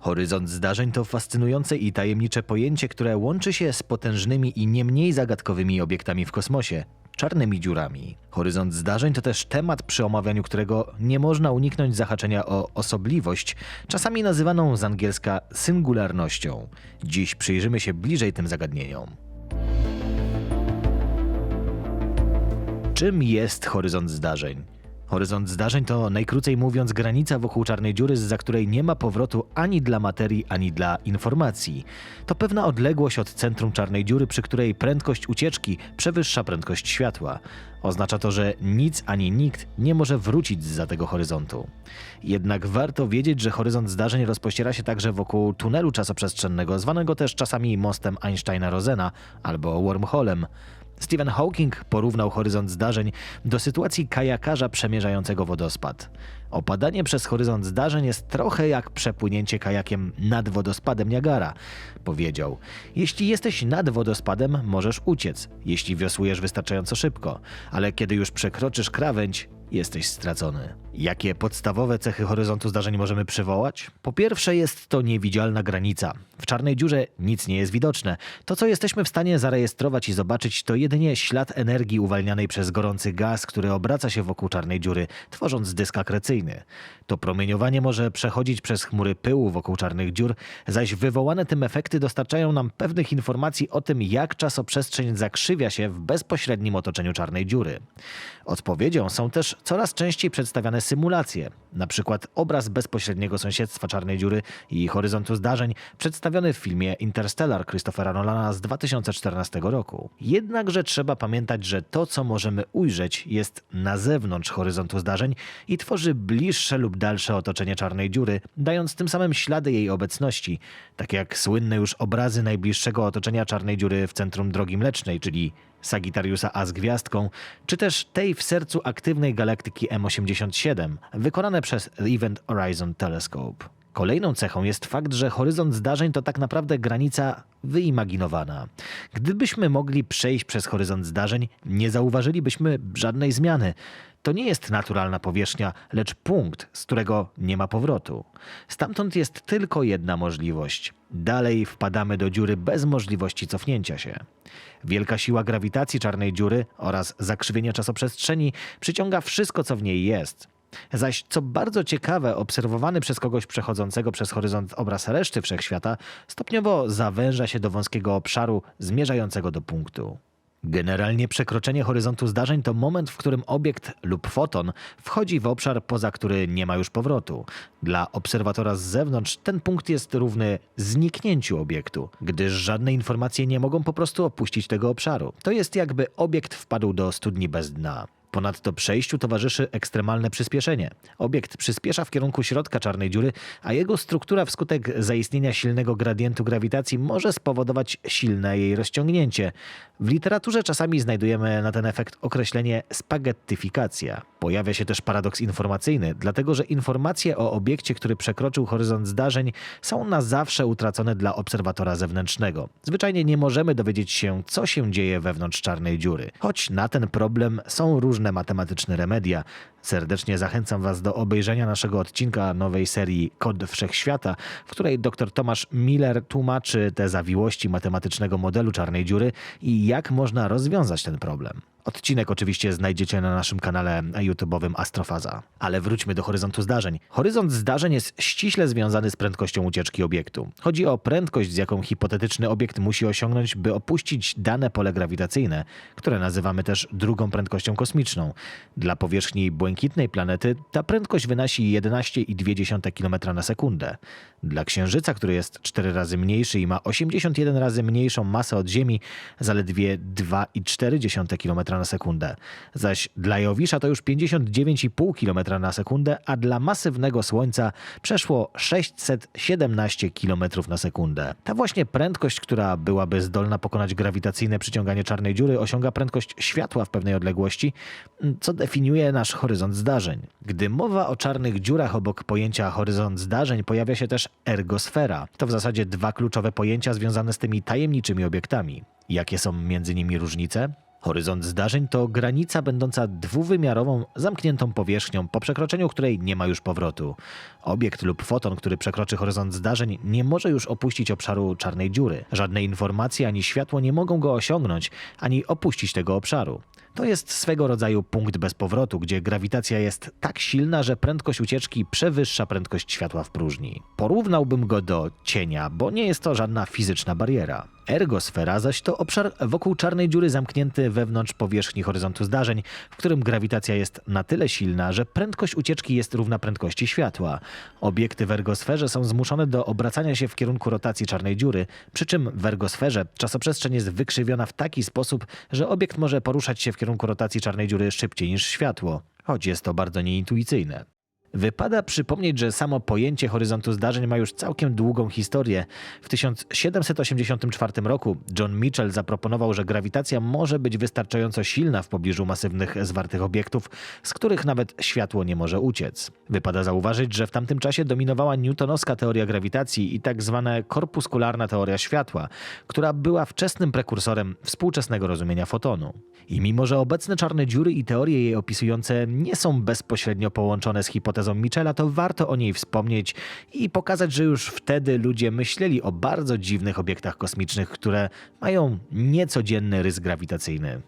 Horyzont zdarzeń to fascynujące i tajemnicze pojęcie, które łączy się z potężnymi i nie mniej zagadkowymi obiektami w kosmosie czarnymi dziurami. Horyzont zdarzeń to też temat, przy omawianiu którego nie można uniknąć zahaczenia o osobliwość, czasami nazywaną z angielska singularnością. Dziś przyjrzymy się bliżej tym zagadnieniom. Czym jest horyzont zdarzeń? Horyzont zdarzeń to najkrócej mówiąc granica wokół czarnej dziury, za której nie ma powrotu ani dla materii, ani dla informacji. To pewna odległość od centrum czarnej dziury, przy której prędkość ucieczki przewyższa prędkość światła. Oznacza to, że nic ani nikt nie może wrócić za tego horyzontu. Jednak warto wiedzieć, że horyzont zdarzeń rozpościera się także wokół tunelu czasoprzestrzennego, zwanego też czasami mostem Einsteina-Rosena albo wormholem. Stephen Hawking porównał horyzont zdarzeń do sytuacji kajakarza przemierzającego wodospad. Opadanie przez horyzont zdarzeń jest trochę jak przepłynięcie kajakiem nad wodospadem Niagara, powiedział. Jeśli jesteś nad wodospadem, możesz uciec, jeśli wiosłujesz wystarczająco szybko, ale kiedy już przekroczysz krawędź, jesteś stracony. Jakie podstawowe cechy horyzontu zdarzeń możemy przywołać? Po pierwsze, jest to niewidzialna granica. W czarnej dziurze nic nie jest widoczne. To, co jesteśmy w stanie zarejestrować i zobaczyć, to jedynie ślad energii uwalnianej przez gorący gaz, który obraca się wokół czarnej dziury, tworząc dysk akrecyjny. To promieniowanie może przechodzić przez chmury pyłu wokół czarnych dziur, zaś wywołane tym efekty dostarczają nam pewnych informacji o tym, jak czasoprzestrzeń zakrzywia się w bezpośrednim otoczeniu czarnej dziury. Odpowiedzią są też coraz częściej przedstawiane symulacje, na przykład obraz bezpośredniego sąsiedztwa czarnej dziury i horyzontu zdarzeń przedstawiony w filmie Interstellar Christophera Nolana z 2014 roku. Jednakże trzeba pamiętać, że to, co możemy ujrzeć, jest na zewnątrz horyzontu zdarzeń i tworzy bliższe lub dalsze otoczenie czarnej dziury, dając tym samym ślady jej obecności, tak jak słynne już obrazy najbliższego otoczenia czarnej dziury w centrum Drogi Mlecznej, czyli Sagittariusa A z gwiazdką, czy też tej w sercu aktywnej galaktyki M87, wykonane przez Event Horizon Telescope. Kolejną cechą jest fakt, że horyzont zdarzeń to tak naprawdę granica wyimaginowana. Gdybyśmy mogli przejść przez horyzont zdarzeń, nie zauważylibyśmy żadnej zmiany. To nie jest naturalna powierzchnia, lecz punkt, z którego nie ma powrotu. Stamtąd jest tylko jedna możliwość. Dalej wpadamy do dziury bez możliwości cofnięcia się. Wielka siła grawitacji czarnej dziury oraz zakrzywienia czasoprzestrzeni przyciąga wszystko, co w niej jest. Zaś, co bardzo ciekawe, obserwowany przez kogoś przechodzącego przez horyzont obraz reszty wszechświata stopniowo zawęża się do wąskiego obszaru zmierzającego do punktu. Generalnie przekroczenie horyzontu zdarzeń to moment, w którym obiekt lub foton wchodzi w obszar, poza który nie ma już powrotu. Dla obserwatora z zewnątrz ten punkt jest równy zniknięciu obiektu, gdyż żadne informacje nie mogą po prostu opuścić tego obszaru. To jest jakby obiekt wpadł do studni bez dna. Ponadto przejściu towarzyszy ekstremalne przyspieszenie. Obiekt przyspiesza w kierunku środka czarnej dziury, a jego struktura wskutek zaistnienia silnego gradientu grawitacji może spowodować silne jej rozciągnięcie. W literaturze czasami znajdujemy na ten efekt określenie spaghettyfikacja. Pojawia się też paradoks informacyjny, dlatego że informacje o obiekcie, który przekroczył horyzont zdarzeń, są na zawsze utracone dla obserwatora zewnętrznego. Zwyczajnie nie możemy dowiedzieć się, co się dzieje wewnątrz czarnej dziury. Choć na ten problem są różne matematyczne remedia. Serdecznie zachęcam Was do obejrzenia naszego odcinka nowej serii Kod Wszechświata, w której dr Tomasz Miller tłumaczy te zawiłości matematycznego modelu czarnej dziury i jak można rozwiązać ten problem. Odcinek oczywiście znajdziecie na naszym kanale YouTube'owym Astrofaza. Ale wróćmy do horyzontu zdarzeń. Horyzont zdarzeń jest ściśle związany z prędkością ucieczki obiektu. Chodzi o prędkość, z jaką hipotetyczny obiekt musi osiągnąć, by opuścić dane pole grawitacyjne, które nazywamy też drugą prędkością kosmiczną. Dla powierzchni błękitnej planety ta prędkość wynosi 11,2 km na sekundę. Dla Księżyca, który jest 4 razy mniejszy i ma 81 razy mniejszą masę od Ziemi, zaledwie 2,4 km na sekundę. Zaś dla Jowisza to już 59,5 km na sekundę, a dla masywnego Słońca przeszło 617 km na sekundę. Ta właśnie prędkość, która byłaby zdolna pokonać grawitacyjne przyciąganie czarnej dziury, osiąga prędkość światła w pewnej odległości, co definiuje nasz horyzont zdarzeń. Gdy mowa o czarnych dziurach obok pojęcia horyzont zdarzeń, pojawia się też ergosfera. To w zasadzie dwa kluczowe pojęcia związane z tymi tajemniczymi obiektami. Jakie są między nimi różnice? Horyzont zdarzeń to granica będąca dwuwymiarową, zamkniętą powierzchnią, po przekroczeniu której nie ma już powrotu. Obiekt lub foton, który przekroczy horyzont zdarzeń, nie może już opuścić obszaru czarnej dziury. Żadne informacje ani światło nie mogą go osiągnąć, ani opuścić tego obszaru. To jest swego rodzaju punkt bez powrotu, gdzie grawitacja jest tak silna, że prędkość ucieczki przewyższa prędkość światła w próżni. Porównałbym go do cienia, bo nie jest to żadna fizyczna bariera. Ergosfera zaś to obszar wokół czarnej dziury zamknięty wewnątrz powierzchni horyzontu zdarzeń, w którym grawitacja jest na tyle silna, że prędkość ucieczki jest równa prędkości światła. Obiekty w ergosferze są zmuszone do obracania się w kierunku rotacji czarnej dziury, przy czym w ergosferze czasoprzestrzeń jest wykrzywiona w taki sposób, że obiekt może poruszać się w kierunku rotacji czarnej dziury szybciej niż światło, choć jest to bardzo nieintuicyjne. Wypada przypomnieć, że samo pojęcie horyzontu zdarzeń ma już całkiem długą historię. W 1784 roku John Mitchell zaproponował, że grawitacja może być wystarczająco silna w pobliżu masywnych, zwartych obiektów, z których nawet światło nie może uciec. Wypada zauważyć, że w tamtym czasie dominowała newtonowska teoria grawitacji i tak zwana korpuskularna teoria światła, która była wczesnym prekursorem współczesnego rozumienia fotonu. I mimo, że obecne czarne dziury i teorie jej opisujące nie są bezpośrednio połączone z hipotezą Michela, to warto o niej wspomnieć i pokazać, że już wtedy ludzie myśleli o bardzo dziwnych obiektach kosmicznych, które mają niecodzienny rys grawitacyjny.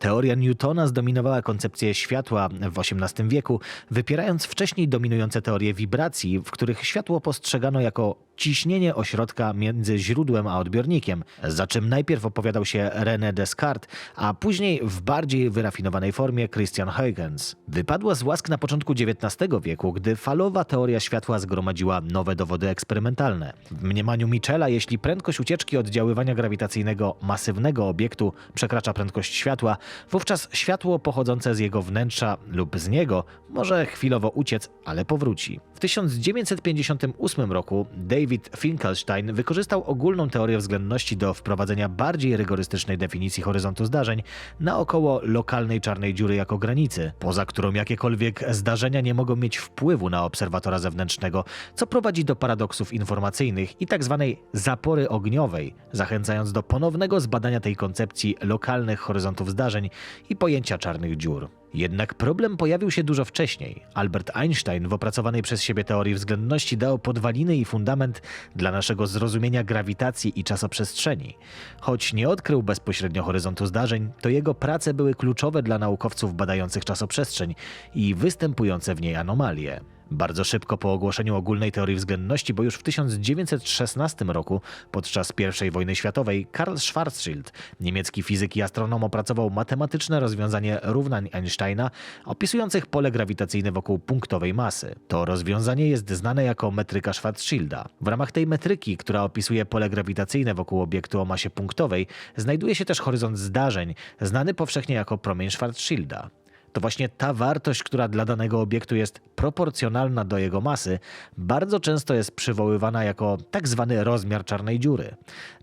Teoria Newtona zdominowała koncepcję światła w XVIII wieku, wypierając wcześniej dominujące teorie wibracji, w których światło postrzegano jako ciśnienie ośrodka między źródłem a odbiornikiem, za czym najpierw opowiadał się René Descartes, a później w bardziej wyrafinowanej formie Christian Huygens. Wypadła z łask na początku XIX wieku, gdy falowa teoria światła zgromadziła nowe dowody eksperymentalne. W mniemaniu Michela, jeśli prędkość ucieczki oddziaływania grawitacyjnego masywnego obiektu przekracza prędkość światła, wówczas światło pochodzące z jego wnętrza lub z niego może chwilowo uciec, ale powróci. W 1958 roku David Finkelstein wykorzystał ogólną teorię względności do wprowadzenia bardziej rygorystycznej definicji horyzontu zdarzeń naokoło lokalnej czarnej dziury jako granicy, poza którą jakiekolwiek zdarzenia nie mogą mieć wpływu na obserwatora zewnętrznego, co prowadzi do paradoksów informacyjnych i tzw. zapory ogniowej, zachęcając do ponownego zbadania tej koncepcji lokalnych horyzontów zdarzeń i pojęcia czarnych dziur. Jednak problem pojawił się dużo wcześniej. Albert Einstein w opracowanej przez siebie teorii względności dał podwaliny i fundament dla naszego zrozumienia grawitacji i czasoprzestrzeni. Choć nie odkrył bezpośrednio horyzontu zdarzeń, to jego prace były kluczowe dla naukowców badających czasoprzestrzeń i występujące w niej anomalie. Bardzo szybko po ogłoszeniu ogólnej teorii względności, bo już w 1916 roku, podczas I wojny światowej, Karl Schwarzschild, niemiecki fizyk i astronom, opracował matematyczne rozwiązanie równań Einsteina opisujących pole grawitacyjne wokół punktowej masy. To rozwiązanie jest znane jako metryka Schwarzschilda. W ramach tej metryki, która opisuje pole grawitacyjne wokół obiektu o masie punktowej, znajduje się też horyzont zdarzeń, znany powszechnie jako promień Schwarzschilda to właśnie ta wartość, która dla danego obiektu jest proporcjonalna do jego masy, bardzo często jest przywoływana jako tak zwany rozmiar czarnej dziury.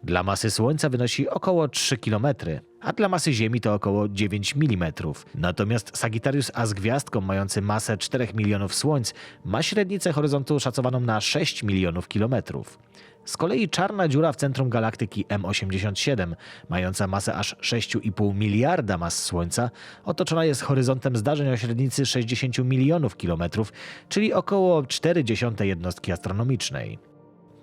Dla masy Słońca wynosi około 3 km, a dla masy Ziemi to około 9 mm. Natomiast Sagittarius A z gwiazdką mający masę 4 milionów Słońc ma średnicę horyzontu szacowaną na 6 milionów kilometrów. Z kolei czarna dziura w centrum galaktyki M87, mająca masę aż 6,5 miliarda mas Słońca, otoczona jest horyzontem zdarzeń o średnicy 60 milionów kilometrów, czyli około 0,4 jednostki astronomicznej.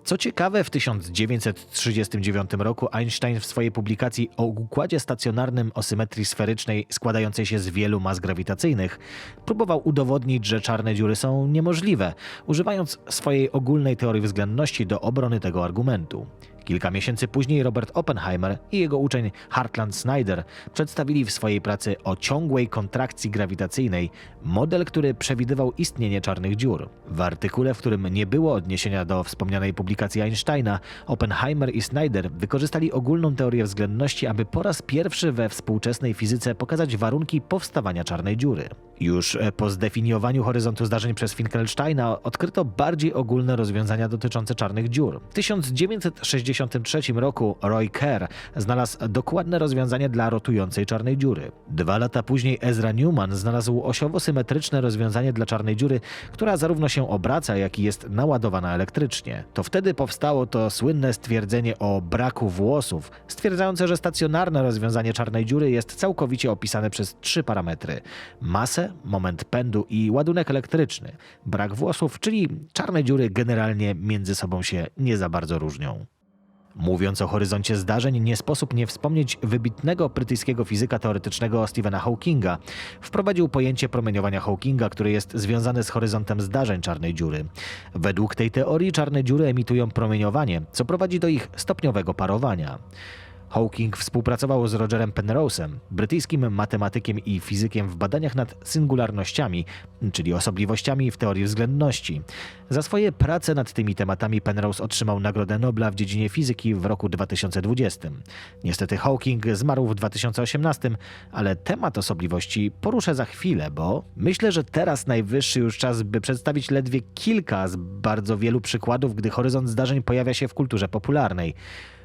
Co ciekawe, w 1939 roku Einstein w swojej publikacji o układzie stacjonarnym o symetrii sferycznej składającej się z wielu mas grawitacyjnych próbował udowodnić, że czarne dziury są niemożliwe, używając swojej ogólnej teorii względności do obrony tego argumentu. Kilka miesięcy później Robert Oppenheimer i jego uczeń Hartland Snyder przedstawili w swojej pracy o ciągłej kontrakcji grawitacyjnej model, który przewidywał istnienie czarnych dziur. W artykule, w którym nie było odniesienia do wspomnianej publikacji Einsteina, Oppenheimer i Snyder wykorzystali ogólną teorię względności, aby po raz pierwszy we współczesnej fizyce pokazać warunki powstawania czarnej dziury. Już po zdefiniowaniu horyzontu zdarzeń przez Finkelsteina odkryto bardziej ogólne rozwiązania dotyczące czarnych dziur. W 1960 1993 roku Roy Kerr znalazł dokładne rozwiązanie dla rotującej czarnej dziury. Dwa lata później Ezra Newman znalazł osiowo-symetryczne rozwiązanie dla czarnej dziury, która zarówno się obraca, jak i jest naładowana elektrycznie. To wtedy powstało to słynne stwierdzenie o braku włosów, stwierdzające, że stacjonarne rozwiązanie czarnej dziury jest całkowicie opisane przez trzy parametry: masę, moment pędu i ładunek elektryczny. Brak włosów, czyli czarne dziury generalnie między sobą się nie za bardzo różnią. Mówiąc o horyzoncie zdarzeń, nie sposób nie wspomnieć wybitnego brytyjskiego fizyka teoretycznego Stephena Hawkinga. Wprowadził pojęcie promieniowania Hawkinga, które jest związane z horyzontem zdarzeń czarnej dziury. Według tej teorii czarne dziury emitują promieniowanie, co prowadzi do ich stopniowego parowania. Hawking współpracował z Rogerem Penrose'em, brytyjskim matematykiem i fizykiem w badaniach nad singularnościami, czyli osobliwościami w teorii względności. Za swoje prace nad tymi tematami Penrose otrzymał Nagrodę Nobla w dziedzinie fizyki w roku 2020. Niestety Hawking zmarł w 2018, ale temat osobliwości poruszę za chwilę, bo myślę, że teraz najwyższy już czas, by przedstawić ledwie kilka z bardzo wielu przykładów, gdy horyzont zdarzeń pojawia się w kulturze popularnej.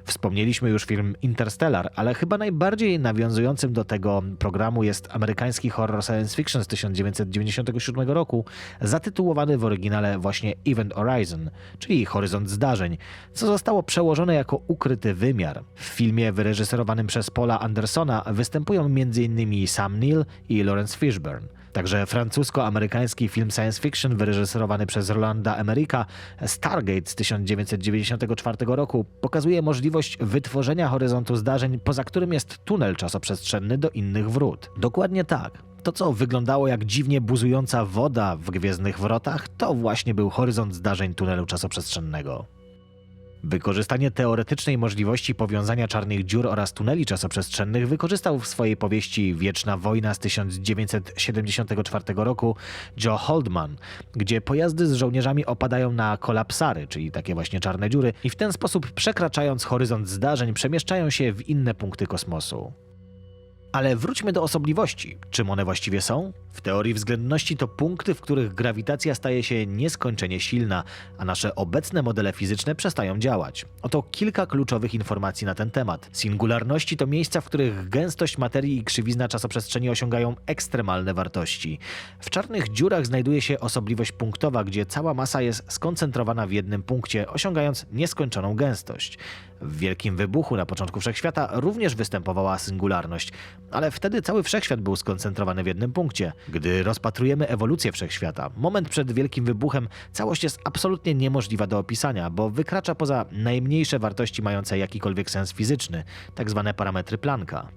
Wspomnieliśmy już film Interstellar, ale chyba najbardziej nawiązującym do tego programu jest amerykański horror science fiction z 1997 roku, zatytułowany w oryginale właśnie Event Horizon, czyli Horyzont Zdarzeń, co zostało przełożone jako ukryty wymiar. W filmie wyreżyserowanym przez Paula Andersona występują m.in. Sam Neill i Lawrence Fishburne. Także francusko-amerykański film science fiction wyreżyserowany przez Rolanda Emeryka Stargate z 1994 roku pokazuje możliwość wytworzenia horyzontu zdarzeń, poza którym jest tunel czasoprzestrzenny do innych wrót. Dokładnie tak. To, co wyglądało jak dziwnie buzująca woda w Gwiezdnych Wrotach, to właśnie był horyzont zdarzeń tunelu czasoprzestrzennego. Wykorzystanie teoretycznej możliwości powiązania czarnych dziur oraz tuneli czasoprzestrzennych wykorzystał w swojej powieści Wieczna Wojna z 1974 roku Joe Holdman, gdzie pojazdy z żołnierzami opadają na kolapsary, czyli takie właśnie czarne dziury, i w ten sposób przekraczając horyzont zdarzeń przemieszczają się w inne punkty kosmosu. Ale wróćmy do osobliwości. Czym one właściwie są? W teorii względności to punkty, w których grawitacja staje się nieskończenie silna, a nasze obecne modele fizyczne przestają działać. Oto kilka kluczowych informacji na ten temat. Singularności to miejsca, w których gęstość materii i krzywizna czasoprzestrzeni osiągają ekstremalne wartości. W czarnych dziurach znajduje się osobliwość punktowa, gdzie cała masa jest skoncentrowana w jednym punkcie, osiągając nieskończoną gęstość. W Wielkim Wybuchu na początku Wszechświata również występowała singularność, ale wtedy cały Wszechświat był skoncentrowany w jednym punkcie. Gdy rozpatrujemy ewolucję Wszechświata, moment przed Wielkim Wybuchem, całość jest absolutnie niemożliwa do opisania, bo wykracza poza najmniejsze wartości mające jakikolwiek sens fizyczny, tak zwane parametry Plancka.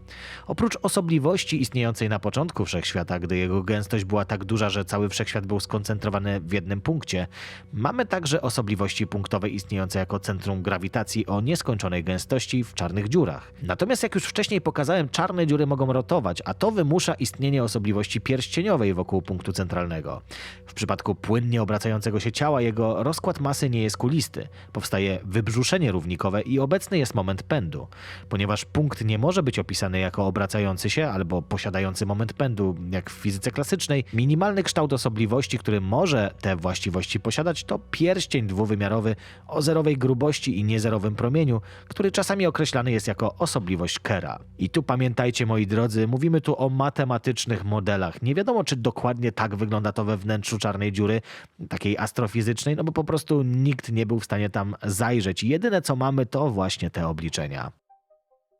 Oprócz osobliwości istniejącej na początku Wszechświata, gdy jego gęstość była tak duża, że cały Wszechświat był skoncentrowany w jednym punkcie, mamy także osobliwości punktowe istniejące jako centrum grawitacji o nieskończonej gęstości w czarnych dziurach. Natomiast jak już wcześniej pokazałem, czarne dziury mogą rotować, a to wymusza istnienie osobliwości pierścieniowej wokół punktu centralnego. W przypadku płynnie obracającego się ciała jego rozkład masy nie jest kulisty. Powstaje wybrzuszenie równikowe i obecny jest moment pędu. Ponieważ punkt nie może być opisany jako obracający się albo posiadający moment pędu, jak w fizyce klasycznej, minimalny kształt osobliwości, który może te właściwości posiadać, to pierścień dwuwymiarowy o zerowej grubości i niezerowym promieniu, który czasami określany jest jako osobliwość Kera. I tu pamiętajcie, moi drodzy, mówimy tu o matematycznych modelach. Nie wiadomo, czy dokładnie tak wygląda to we wnętrzu czarnej dziury, takiej astrofizycznej, no bo po prostu nikt nie był w stanie tam zajrzeć. Jedyne, co mamy, to właśnie te obliczenia.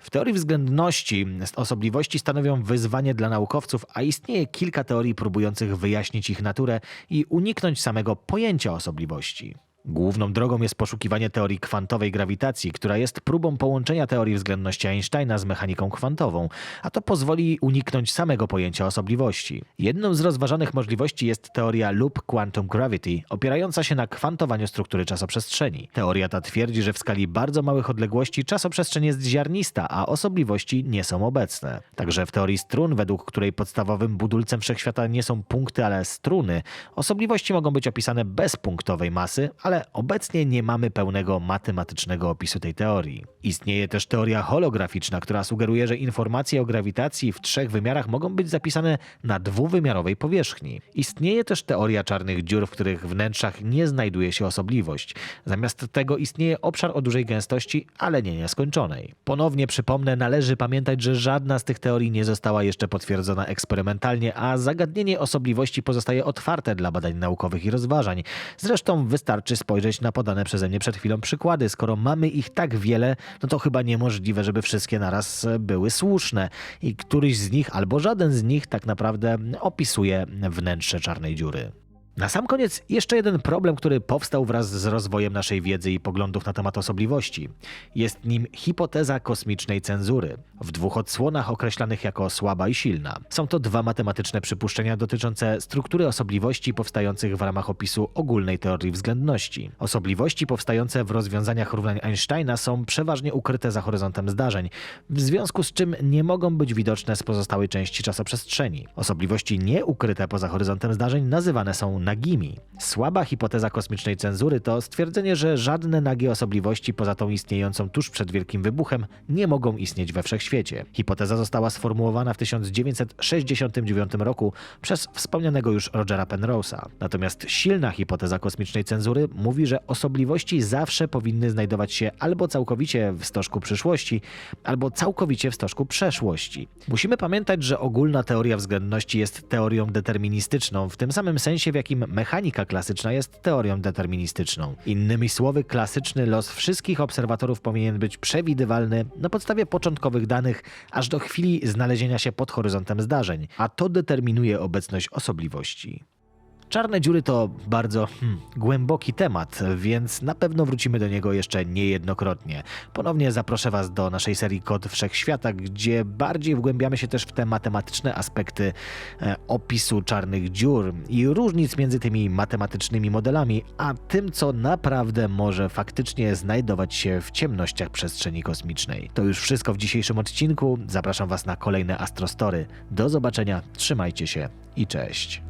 W teorii względności osobliwości stanowią wyzwanie dla naukowców, a istnieje kilka teorii próbujących wyjaśnić ich naturę i uniknąć samego pojęcia osobliwości. Główną drogą jest poszukiwanie teorii kwantowej grawitacji, która jest próbą połączenia teorii względności Einsteina z mechaniką kwantową, a to pozwoli uniknąć samego pojęcia osobliwości. Jedną z rozważanych możliwości jest teoria loop quantum gravity, opierająca się na kwantowaniu struktury czasoprzestrzeni. Teoria ta twierdzi, że w skali bardzo małych odległości czasoprzestrzeń jest ziarnista, a osobliwości nie są obecne. Także w teorii strun, według której podstawowym budulcem wszechświata nie są punkty, ale struny, osobliwości mogą być opisane bez punktowej masy, ale ale obecnie nie mamy pełnego matematycznego opisu tej teorii. Istnieje też teoria holograficzna, która sugeruje, że informacje o grawitacji w trzech wymiarach mogą być zapisane na dwuwymiarowej powierzchni. Istnieje też teoria czarnych dziur, w których wnętrzach nie znajduje się osobliwość. Zamiast tego istnieje obszar o dużej gęstości, ale nie nieskończonej. Ponownie przypomnę, należy pamiętać, że żadna z tych teorii nie została jeszcze potwierdzona eksperymentalnie, a zagadnienie osobliwości pozostaje otwarte dla badań naukowych i rozważań. Zresztą wystarczy spojrzeć na podane przeze mnie przed chwilą przykłady. Skoro mamy ich tak wiele, no to chyba niemożliwe, żeby wszystkie naraz były słuszne. I któryś z nich albo żaden z nich tak naprawdę opisuje wnętrze czarnej dziury. Na sam koniec jeszcze jeden problem, który powstał wraz z rozwojem naszej wiedzy i poglądów na temat osobliwości. Jest nim hipoteza kosmicznej cenzury, w dwóch odsłonach określanych jako słaba i silna. Są to dwa matematyczne przypuszczenia dotyczące struktury osobliwości powstających w ramach opisu ogólnej teorii względności. Osobliwości powstające w rozwiązaniach równań Einsteina są przeważnie ukryte za horyzontem zdarzeń, w związku z czym nie mogą być widoczne z pozostałej części czasoprzestrzeni. Osobliwości nieukryte poza horyzontem zdarzeń nazywane są nagimi. Słaba hipoteza kosmicznej cenzury to stwierdzenie, że żadne nagie osobliwości poza tą istniejącą tuż przed Wielkim Wybuchem nie mogą istnieć we wszechświecie. Hipoteza została sformułowana w 1969 roku przez wspomnianego już Rogera Penrose'a. Natomiast silna hipoteza kosmicznej cenzury mówi, że osobliwości zawsze powinny znajdować się albo całkowicie w stożku przyszłości, albo całkowicie w stożku przeszłości. Musimy pamiętać, że ogólna teoria względności jest teorią deterministyczną, w tym samym sensie, w jakim mechanika klasyczna jest teorią deterministyczną. Innymi słowy, klasyczny los wszystkich obserwatorów powinien być przewidywalny na podstawie początkowych danych, aż do chwili znalezienia się pod horyzontem zdarzeń, a to determinuje obecność osobliwości. Czarne dziury to bardzo hmm, głęboki temat, więc na pewno wrócimy do niego jeszcze niejednokrotnie. Ponownie zaproszę Was do naszej serii Kod Wszechświata, gdzie bardziej wgłębiamy się też w te matematyczne aspekty e, opisu czarnych dziur i różnic między tymi matematycznymi modelami, a tym, co naprawdę może faktycznie znajdować się w ciemnościach przestrzeni kosmicznej. To już wszystko w dzisiejszym odcinku. Zapraszam Was na kolejne Astrostory. Do zobaczenia, trzymajcie się i cześć.